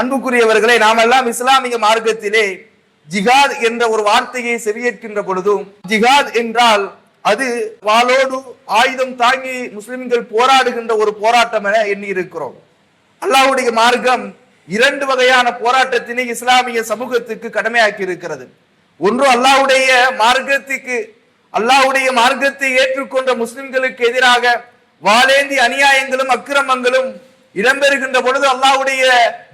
அன்புக்குரியவர்களை நாமெல்லாம் இஸ்லாமிய மார்க்கத்திலே ஜிகாத் என்ற ஒரு வார்த்தையை செவியேற்கின்ற பொழுதும் ஜிகாத் என்றால் அது வாளோடு ஆயுதம் தாங்கி முஸ்லிம்கள் போராடுகின்ற ஒரு போராட்டம் என எண்ணி இருக்கிறோம் அல்லாவுடைய மார்க்கம் இரண்டு வகையான போராட்டத்தினை இஸ்லாமிய சமூகத்துக்கு கடமையாக்கி இருக்கிறது ஒன்று அல்லாஹ்வுடைய மார்க்கத்துக்கு அல்லாஹ்வுடைய மார்க்கத்தை ஏற்றுக்கொண்ட முஸ்லிம்களுக்கு எதிராக வாளேந்தி அநியாயங்களும் அக்கிரமங்களும் இடம்பெறுகின்ற பொழுது அல்லாவுடைய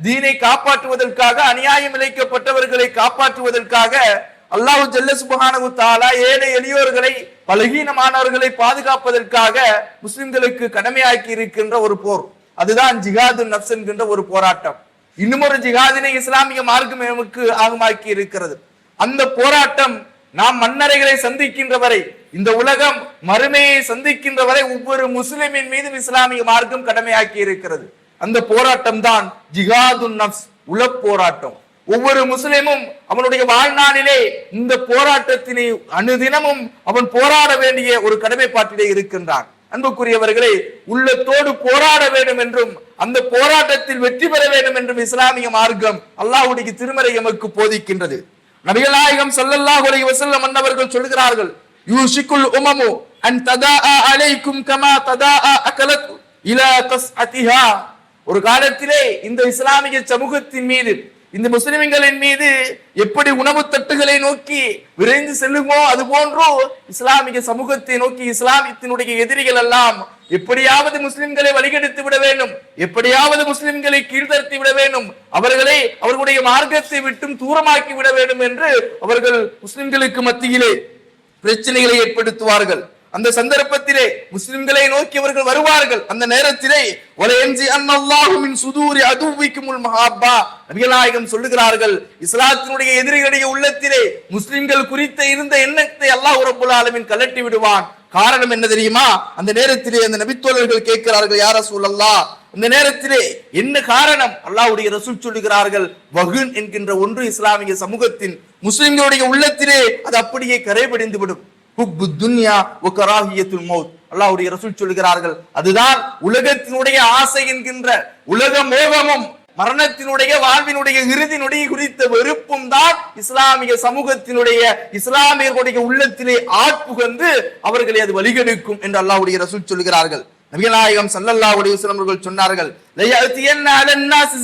தீனை காப்பாற்றுவதற்காக அநியாயம் இழைக்கப்பட்டவர்களை காப்பாற்றுவதற்காக அல்லாஹு ஜல்ல தாலா தஆலா ஏழை எளியோர்களை பலகீனமானவர்களை பாதுகாப்பதற்காக முஸ்லிம்களுக்கு கடமையாக்கி இருக்கின்ற ஒரு போர். அதுதான் ஜிஹாது நப்ஸ் என்கின்ற ஒரு போராட்டம். இன்னும் ஒரு ஜிஹாதினை இஸ்லாமிய மார்க்கம் நமக்கு ஆகமாக்கி இருக்கிறது. அந்த போராட்டம் நாம் மன்னரைகளை சந்திக்கின்ற வரை இந்த உலகம் மறுமையை சந்திக்கின்ற வரை ஒவ்வொரு முஸ்லிமின் மீதும் இஸ்லாமிய மார்க்கம் கடமையாக்கி இருக்கிறது. அந்த போராட்டம் தான் ஜிகாது நப்ஸ் உல போராட்டம். ஒவ்வொரு முஸ்லிமும் அவனுடைய வாழ்நாளிலே இந்த போராட்டத்தினை அனுதினமும் அவன் போராட வேண்டிய ஒரு கடமைப்பாட்டிலே இருக்கின்றான். அன்புக்குரியவர்களே உள்ளத்தோடு போராட வேண்டும் என்றும் அந்த போராட்டத்தில் வெற்றி பெற வேண்டும் என்றும் இஸ்லாமிய மார்க்கம் அல்லாஹுடைய திருமறை எமக்கு போதிக்கின்றது. நபிகள் நாயகம் ஸல்லல்லாஹு அலைஹி வஸல்லம் அன்னவர்கள் சொல்கிறார்கள் யூஷிக்குல் உமமு அன் ததாஅ அலைக்கும் கமா ததாஅ அகலத் இலா கஸ்அதிஹா ஒரு காலத்திலே இந்த இஸ்லாமிய சமூகத்தின் மீது இந்த முஸ்லிம்களின் மீது எப்படி உணவு தட்டுகளை நோக்கி விரைந்து செல்லுமோ அது போன்றோ இஸ்லாமிய சமூகத்தை நோக்கி இஸ்லாமியத்தினுடைய எதிரிகள் எல்லாம் எப்படியாவது முஸ்லிம்களை வழிகெடுத்து விட வேண்டும் எப்படியாவது முஸ்லிம்களை கீழ்த்தரத்தி விட வேண்டும் அவர்களை அவர்களுடைய மார்க்கத்தை விட்டும் தூரமாக்கி விட வேண்டும் என்று அவர்கள் முஸ்லிம்களுக்கு மத்தியிலே பிரச்சனைகளை ஏற்படுத்துவார்கள். அந்த சந்தர்ப்பத்திலே முஸ்லிம்களை நோக்கி அவர்கள் வருவார்கள். அந்த நேரத்திலே வலையஞ்சி அன்னல்லாஹுமின் சுதூரி அதுவிக்குமுல் மஹாப்பா. நபிகளாயகம் சொல்லுகிறார்கள் இஸ்லாத்தினுடைய எதிரிகளுடைய உள்ளத்திலே முஸ்லிம்கள் குறித்த இருந்த எண்ணத்தை அல்லாஹ் ரப்புல் ஆலமின் கலட்டி விடுவான். காரணம் என்ன தெரியுமா? அந்த நேரத்திலே அந்த நபித்தோழர்கள் கேட்கிறார்கள் யார சூழல்லா இந்த நேரத்திலே என்ன காரணம்? அல்லாவுடைய ரசூல் சொல்லுகிறார்கள் வகுன் என்கின்ற ஒன்று இஸ்லாமிய சமூகத்தின் முஸ்லிம்களுடைய உள்ளத்திலே அது அப்படியே கரைபடிந்து விடும். ஹுப்பு துன்யா மௌத். ரசூல் சொல்கிறார்கள் அதுதான் உலகத்தினுடைய ஆசை என்கின்ற உலக மோகமும் மரணத்தினுடைய வாழ்வினுடைய இறுதி நொடி குறித்த வெறுப்பும் தான் இஸ்லாமிய சமூகத்தினுடைய இஸ்லாமியர்களுடைய உள்ளத்திலே ஆட்புகந்து அவர்களை அது வழிகெடுக்கும் என்று அல்லாவுடைய ரசூல் சொல்கிறார்கள் நபிகளாயகம் ஸல்லல்லாஹு அலைஹி வஸல்லம் அவர்கள் சொன்னார்கள் லயஅத்தியன்ன அலன் நாஸ்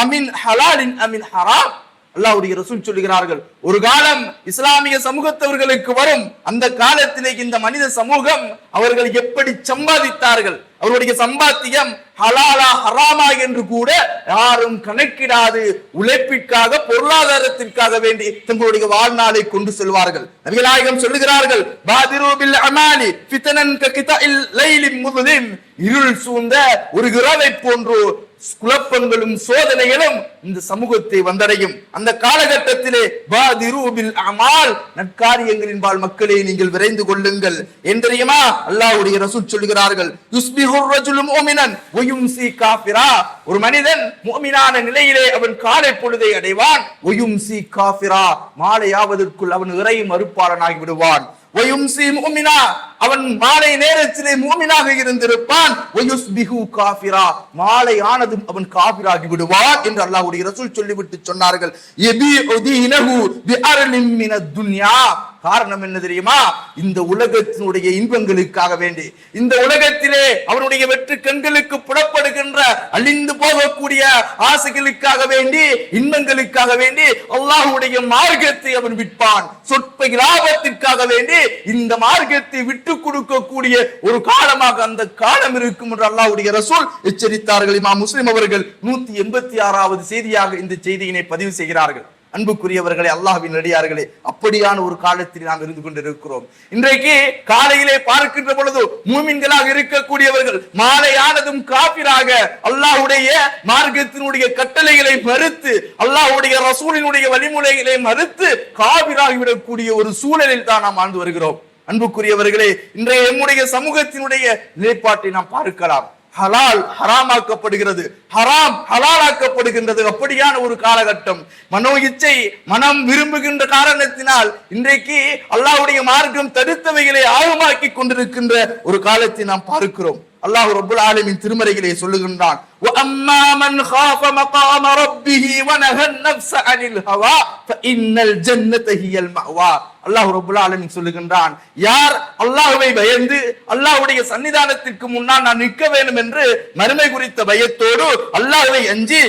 அமின் ஹலாலின் அமின் ஹராம். அல்லாவுடைய ரசூல் சொல்லுகிறார்கள் ஒரு காலம் இஸ்லாமிய சமூகத்தவர்களுக்கு வரும். அந்த காலத்திலே இந்த மனித சமூகம் அவர்கள் எப்படி சம்பாதித்தார்கள்? அவருடைய சம்பாத்தியம் ஹலாலா ஹராமா என்று கூட யாரும் கணக்கிடாது. உழைப்பிற்காக பொருளாதாரத்திற்காக வேண்டி தங்களுடைய வாழ்நாளை கொண்டு செல்வார்கள். நபிகளாயகம் சொல்லுகிறார்கள் பாதிரூபில் அமாலி பித்தனன் கக்கிதா இல் லைலி முதலின் இருள் சூழ்ந்த ஒரு இரவை போன்று குழப்பங்களும் சோதனைகளும் இந்த சமூகத்தை வந்தடையும். அந்த காலகட்டத்திலே பாதிரூபில் அமால் நற்காரியங்களின் பால் மக்களை நீங்கள் விரைந்து கொள்ளுங்கள். ஏன் தெரியுமா? அல்லாஹ்வுடைய ரசூல் சொல்கிறார்கள் யுஸ்பிஹு ரஜுலு ஓமினன் வ காஃபிரா ஒரு மனிதன் மோமினான நிலையிலே அவன் காலை பொழுதை அடைவான் வ காஃபிரா மாலையாவதற்குள் அவன் இறை மறுப்பாளனாகி விடுவான் அவன் மாலை நேரத்திலே மூமினாக இருந்திருப்பான். வயுஸ்பிஹு மாலை ஆனதும் அவன் காபிராகி விடுவான் என்று அல்லாஹுடைய ரசூல் சொல்லிவிட்டு சொன்னார்கள். துன்யா காரணம் என்ன தெரியுமா? இந்த உலகத்தினுடைய இன்பங்களுக்காக வேண்டி. இந்த உலகத்திலே அவனுடைய வெற்று கண்களுக்கு புட அழிந்து போகக்கூடிய ஆசைகளுக்காக வேண்டி இன்பங்களுக்காக வேண்டி அல்லாஹுடைய மார்க்கத்தை அவன் விற்பான். சொற்ப லாபத்திற்காக வேண்டி இந்த மார்க்கத்தை விட்டு கொடுக்கக்கூடிய ஒரு காலமாக அந்த காலம் இருக்கும் என்று அல்லாஹுடைய ரசூல் எச்சரித்தார்கள். இமா முஸ்லிம் அவர்கள் நூத்தி எண்பத்தி ஆறாவது செய்தியாக இந்த செய்தியினை பதிவு செய்கிறார்கள். அன்புக்குரியவர்களே அல்லாஹின் நடிகார்களே அப்படியான ஒரு காலத்தில் நாம் இருந்து கொண்டிருக்கிறோம். இன்றைக்கு காலையிலே பார்க்கின்ற பொழுது மூமின்களாக இருக்கக்கூடியவர்கள் மாலையானதும் காபிராக அல்லாஹுடைய மார்க்கத்தினுடைய கட்டளைகளை மறுத்து அல்லாஹ்வுடைய ரசூலினுடைய வழிமுறைகளை மறுத்து காபிராகிவிடக்கூடிய ஒரு சூழலில் தான் நாம் ஆழ்ந்து வருகிறோம். அன்புக்குரியவர்களே இன்றைய நம்முடைய சமூகத்தினுடைய நிலைப்பாட்டை நாம் பார்க்கலாம். ஹலால் ஹராமாக்கப்படுகிறது. ஹராம் ஹலாலாக்கப்படுகின்றது. அப்படியான ஒரு காலகட்டம். மனோ இச்சை மனம் விரும்புகின்ற காரணத்தினால் இன்றைக்கு அல்லாஹுடைய மார்க்கம் தடுத்தவைகளை ஆழமாக்கி கொண்டிருக்கின்ற ஒரு காலத்தை நாம் பார்க்கிறோம். அல்லாஹ் ரபுல் ஆலமின் திருமறைகளை சொல்லுகின்றான். மகாம ரப்பிஹி வனஹன் நஃப்ஸ அனில் ஹவா ஃபஇன்னல் ஜன்னத அல்லாஹ் ரபுல்லா ஆலமின் சொல்லுகின்றான் யார் அல்லாஹுவை பயந்து அல்லாஹுடைய சன்னிதானத்திற்கு முன்னால் நான் நிற்க வேண்டும் என்று மறுமை குறித்த பயத்தோடு அல்லாஹுவை அஞ்சி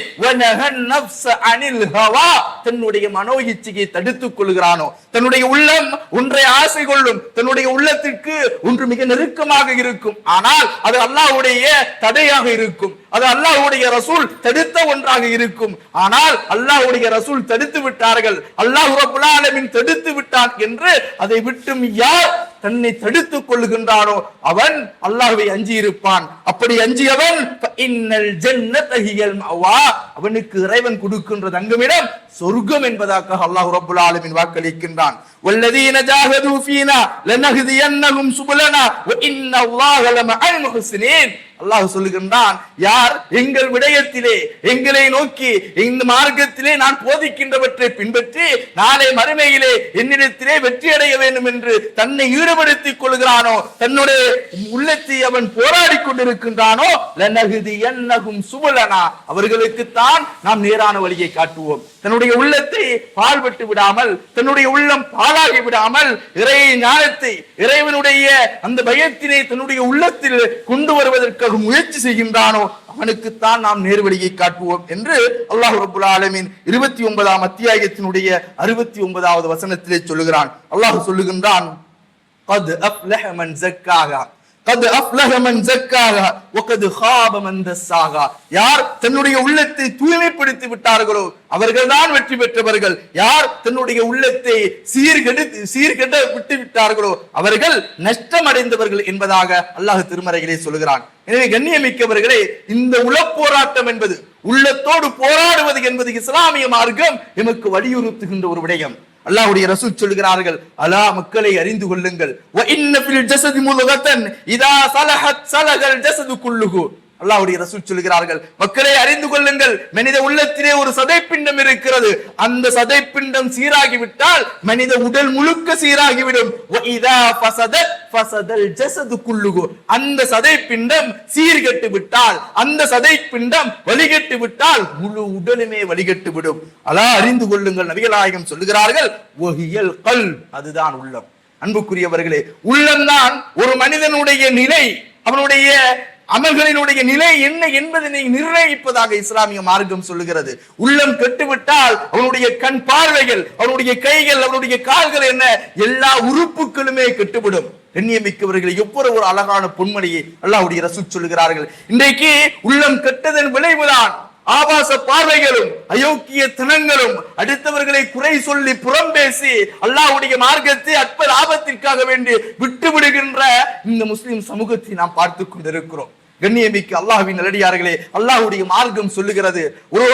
அனில் ஹவா தன்னுடைய மனோ இச்சையை தடுத்துக் கொள்கிறானோ? தன்னுடைய உள்ளம் ஒன்றை ஆசை கொள்ளும் தன்னுடைய உள்ளத்திற்கு ஒன்று மிக நெருக்கமாக இருக்கும் ஆனால் அது அல்லாஹுடைய தடையாக இருக்கும். அது அல்லாஹ்வுடைய ரசூல் தடுத்த ஒன்றாக இருக்கும். ஆனால் அல்லாஹ்வுடைய ரசூல் தடுத்து விட்டார்கள். அல்லாஹ் ரப்புல் தடுத்து விட்டான் என்று அதை விட்டும் யார் தன்னை தடுத்துக் கொள்ளுகின்றானோ அவன் அல்லாஹ்வை அஞ்சி இருப்பான் அப்படி அஞ்சியவன் இன்னல் ஜன்னத அவனுக்கு இறைவன் கொடுக்கின்ற தங்குமிடம் சொர்க்கம் என்பதாக அல்லாஹ் ரபுல் ஆலமின் வாக்களிக்கின்றான். அல்லாஹ் சொல்லுகின்றான் யார் எங்கள் விடயத்திலே எங்களை நோக்கி இந்த மார்க்கத்திலே நான் போதிக்கின்றவற்றை பின்பற்றி நாளை மறுமையிலே என்னிடத்திலே வெற்றி அடைய வேண்டும் என்று தன்னை ஈடுபடுத்திக் கொள்கிறானோ தன்னுடைய உள்ளத்தை அவன் போராடி கொண்டிருக்கின்றானோ லனகுதி என்னகும் சுபலனா. அவர்களுக்குத்தான் நாம் நேரான வழியை காட்டுவோம். தன்னுடைய தன்னுடைய உள்ளத்தை பாழ்பட்டு விடாமல் தன்னுடைய உள்ளம் பாழாகி விடாமல் இறை ஞானத்தை இறைவனுடைய அந்த பயத்தினை தன்னுடைய உள்ளத்தில் கொண்டு வருவதற்காக முயற்சி செய்கின்றானோ அவனுக்குத்தான் நாம் நேர்வழியை காட்டுவோம் என்று அல்லாஹ் ரபுல் ஆலமின் இருபத்தி ஒன்பதாம் அத்தியாயத்தினுடைய அறுபத்தி ஒன்பதாவது வசனத்திலே சொல்லுகிறான். அல்லாஹ் சொல்லுகின்றான் கது அஃப்லஹமன் ஜக்காகா ஒகது ஹாபமன் தஸ்ஸாகா யார் தன்னுடைய உள்ளத்தை தூய்மைப்படுத்தி விட்டார்களோ அவர்கள்தான் வெற்றி பெற்றவர்கள். யார் தன்னுடைய உள்ளத்தை சீர்கெடு சீர்கெட விட்டு விட்டார்களோ அவர்கள் நஷ்டம் அடைந்தவர்கள் என்பதாக அல்லாஹ் திருமறைகளே சொல்கிறான். எனவே கண்ணியமிக்கவர்களே இந்த உளப்போராட்டம் என்பது உள்ளத்தோடு போராடுவது என்பது இஸ்லாமிய மார்க்கம் எமக்கு வலியுறுத்துகின்ற ஒரு விடயம். அல்லாஹுடைய ரசூல் சொல்கிறார்கள் அலா மக்களை அறிந்து கொள்ளுங்கள். வ இன்ன இதா சலஹத் சலகல் ஜசது குள்ளுகு அல்லாவுடைய ரசூல் சொல்கிறார்கள் மக்களை அறிந்து கொள்ளுங்கள். மனித உள்ளத்திலே ஒரு சதைப்பிண்டம் இருக்கிறது. அந்த சதைப்பிண்டம் சீராகிவிட்டால் மனித உடல் முழுக்க சீராகிவிடும். அந்த சதைப்பிண்டம் சீர்கெட்டு விட்டால் அந்த சதைப்பிண்டம் வழிகட்டு விட்டால் முழு உடலுமே வழிகட்டு விடும் அலா அறிந்து கொள்ளுங்கள். நபிகளாயகம் சொல்லுகிறார்கள் ஒஹியல் கல் அதுதான் உள்ளம். அன்புக்குரியவர்களே உள்ளம்தான் ஒரு மனிதனுடைய நிலை அவனுடைய அமல்களினுடைய நிலை என்ன என்பதனை நிர்ணயிப்பதாக இஸ்லாமிய மார்க்கம் சொல்லுகிறது. உள்ளம் கெட்டுவிட்டால் அவனுடைய கண் பார்வைகள் அவனுடைய கைகள் அவனுடைய கால்கள் என்ன? எல்லா உறுப்புகளுமே கெட்டுவிடும். கண்ணியமிக்கவர்களை எவ்வளவு ஒரு அழகான பொன்மணியை அல்லாவுடைய ரசூல் சொல்லுகிறார்கள்? இன்றைக்கு உள்ளம் கெட்டதன் விளைவுதான். ஆபாச பார்வைகளும் அயோக்கிய தினங்களும் அடுத்தவர்களை குறை சொல்லி புறம் பேசி அல்லாவுடைய மார்க்கத்தை அற்ப லாபத்திற்காக வேண்டி விட்டு விடுகின்ற இந்த முஸ்லிம் சமூகத்தை நாம் பார்த்து கொண்டிருக்கிறோம். கண்ணியமிக்கு அல்லாஹுவின் நல்லடியார்களே அல்லாஹ்வுடைய மார்க்கம் சொல்லுகிறது ஒரு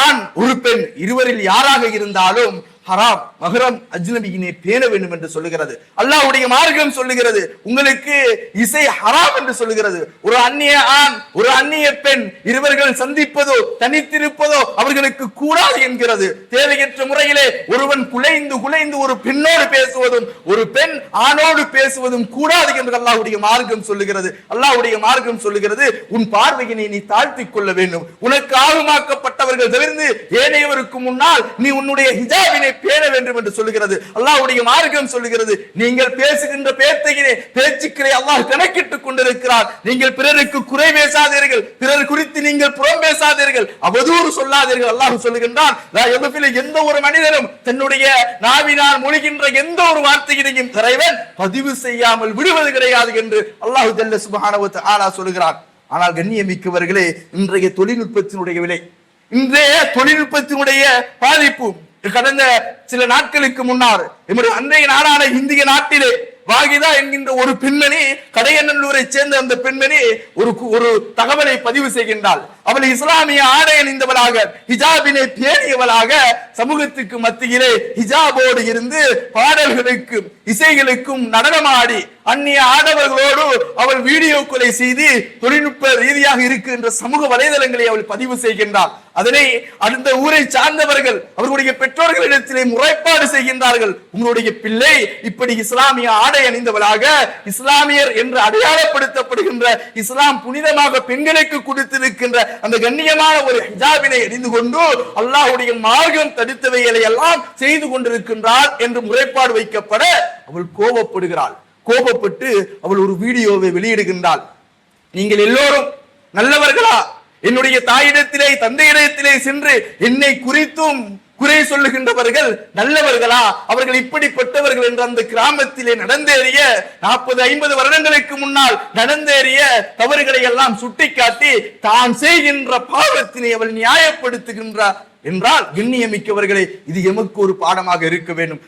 ஆண் ஒரு பெண் இருவரில் யாராக இருந்தாலும் ஹராம் மஹரம் அஜ்னபியினை பேண வேண்டும் என்று சொல்லுகிறது. அல்லாஹ்வுடைய மார்க்கம் சொல்லுகிறது உங்களுக்கு இசை ஹராம் என்று சொல்லுகிறது. ஒரு அந்நிய ஆண் ஒரு அந்நிய பெண் இருவர்கள் சந்திப்பதோ தனித்திருப்பதோ அவர்களுக்கு கூடாது என்கிறது. தேவையற்ற முறையிலே ஒருவன் குலைந்து குலைந்து ஒரு பெண்ணோடு பேசுவதும் ஒரு பெண் ஆணோடு பேசுவதும் கூடாது என்று அல்லாஹ்வுடைய மார்க்கம் சொல்லுகிறது. அல்லாஹ்வுடைய மார்க்கம் சொல்லுகிறது உன் பார்வையினை நீ தாழ்த்தி கொள்ள வேண்டும். உனக்கு ஆகமாக்கப்பட்டவர்கள் தவிர்த்து ஏனையவருக்கு முன்னால் நீ உன்னுடைய ஹிஜாபினை பேண வேண்டும் என்று சொல்லுகிறது. அல்லாஹ்வுடைய மார்க்கம் சொல்லுகிறது. நீங்கள் பேசுகின்ற பேர்த்தையிலே பேச்சுக்களை அல்லாஹ் கணக்கிட்டுக் கொண்டிருக்கிறார். நீங்கள் பிறருக்கு குறை பேசாதீர்கள். பிறர் குறித்து நீங்கள் புறம் பேசாதீர்கள். அவதூறு சொல்லாதீர்கள். அல்லாஹ் சொல்லுகின்றான் எந்த ஒரு மனிதனும் தன்னுடைய நாவினால் மொழிகின்ற எந்த ஒரு வார்த்தையினையும் தலைவன் பதிவு செய்யாமல் விடுவது கிடையாது என்று அல்லாஹ் ஜல்ல சுபஹானவத் ஆலா சொல்லுகிறார் ஆனால் கண்ணியமிக்கவர்களே இன்றைய தொழில்நுட்பத்தினுடைய விலை இன்றைய தொழில்நுட்பத்தினுடைய பாதிப்பு கடந்த சில நாட்களுக்கு முன்னார் நம்முடைய அன்றைய நாடான இந்திய நாட்டிலே வாகிதா என்கின்ற ஒரு பெண்மணி கடையநல்லூரை சேர்ந்த அந்த பெண்மணி ஒரு கு- ஒரு தகவலை பதிவு செய்கின்றாள். அவள் இஸ்லாமிய ஆடை அணிந்தவளாக ஹிஜாபினை பேணியவளாக சமூகத்துக்கு மத்தியிலே ஹிஜாபோடு இருந்து பாடல்களுக்கும் இசைகளுக்கும் நடனமாடி அந்நிய ஆடவர்களோடு அவள் வீடியோக்களை செய்து தொழில்நுட்ப ரீதியாக இருக்கின்ற சமூக வலைதளங்களை அவள் பதிவு செய்கின்றார் அதனை அந்த ஊரை சார்ந்தவர்கள் அவர்களுடைய பெற்றோர்களிடத்திலே முறைப்பாடு செய்கின்றார்கள். உங்களுடைய பிள்ளை இப்படி இஸ்லாமிய ஆடை அணிந்தவளாக இஸ்லாமியர் என்று அடையாளப்படுத்தப்படுகின்ற இஸ்லாம் புனிதமாக பெண்களுக்கு கொடுத்திருக்கின்ற அந்த கண்ணியமான ஒரு ஹிஜாபினை எரிந்து கொண்டு அல்லாஹுடைய மார்க்கம் தடுத்தவைகளை எல்லாம் செய்து கொண்டிருக்கின்றார் என்று முறைப்பாடு வைக்கப்பட அவள் கோபப்படுகிறாள். கோபப்பட்டு அவள் ஒரு வீடியோவை வெளியிடுகின்றாள். நீங்கள் எல்லோரும் நல்லவர்களா? என்னுடைய தாயிடத்திலே தந்தையிடத்திலே சென்று என்னை குறித்தும் குறை சொல்லுகின்றவர்கள் நல்லவர்களா? அவர்கள் இப்படிப்பட்டவர்கள் என்று அந்த கிராமத்திலே நடந்தேறிய நாற்பது ஐம்பது வருடங்களுக்கு முன்னால் நடந்தேறிய தவறுகளை எல்லாம் சுட்டிக்காட்டி தான் செய்கின்ற பாவத்தினை அவள் நியாயப்படுத்துகின்றார். என்றால் கண்ணியமிக்கவர்களே இது எமக்கு ஒரு பாடமாக இருக்க வேண்டும்.